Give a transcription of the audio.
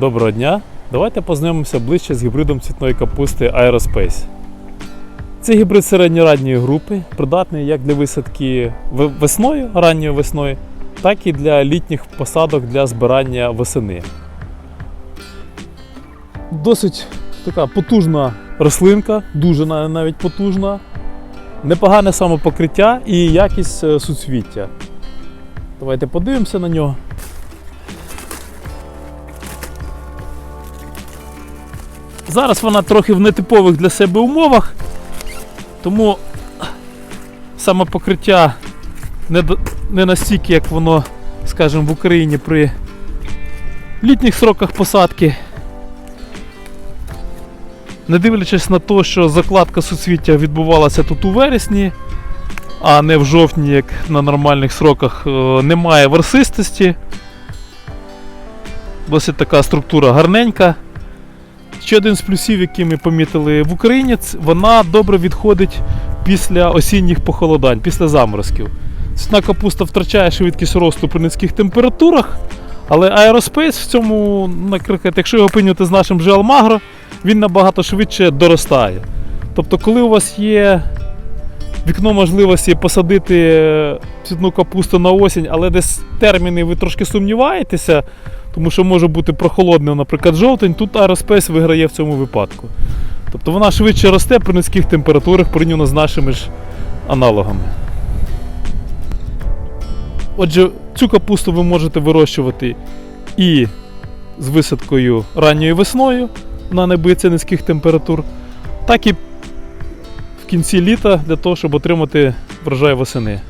Доброго дня! Давайте познайомимося ближче з гібридом цвітної капусти Aerospace. Це гібрид середньоранньої групи, придатний як для висадки весною, ранньою весною, так і для літніх посадок для збирання восени. Досить така потужна рослинка, дуже навіть потужна, непогане самопокриття і якість е, суцвіття. Давайте подивимося на нього. Зараз вона трохи в нетипових для себе умовах, тому саме покриття не, не настільки, як воно, скажімо, в Україні при літніх сроках посадки. Не дивлячись на те, що закладка суцвіття відбувалася тут у вересні, а не в жовтні, як на нормальних сроках, е, немає версистості. Досить така структура гарненька. Ще один з плюсів, який ми помітили в Україні, вона добре відходить після осінніх похолодань, після заморозків. Цвітна капуста втрачає швидкість росту при низьких температурах, але аероспейс в цьому, якщо його порівняти з нашим же Алмагро, він набагато швидше доростає. Тобто, коли у вас є вікно можливості посадити е, цвітну капусту на осінь, але десь терміни ви трошки сумніваєтеся, тому що може бути прохолодним, наприклад, жовтень, тут Aerospace виграє в цьому випадку. Тобто вона швидше росте при низьких температурах порівняно з нашими ж аналогами. Отже, цю капусту ви можете вирощувати і з висадкою ранньою весною, вона не низьких температур, так і кінці літа для того, щоб отримати врожай восени.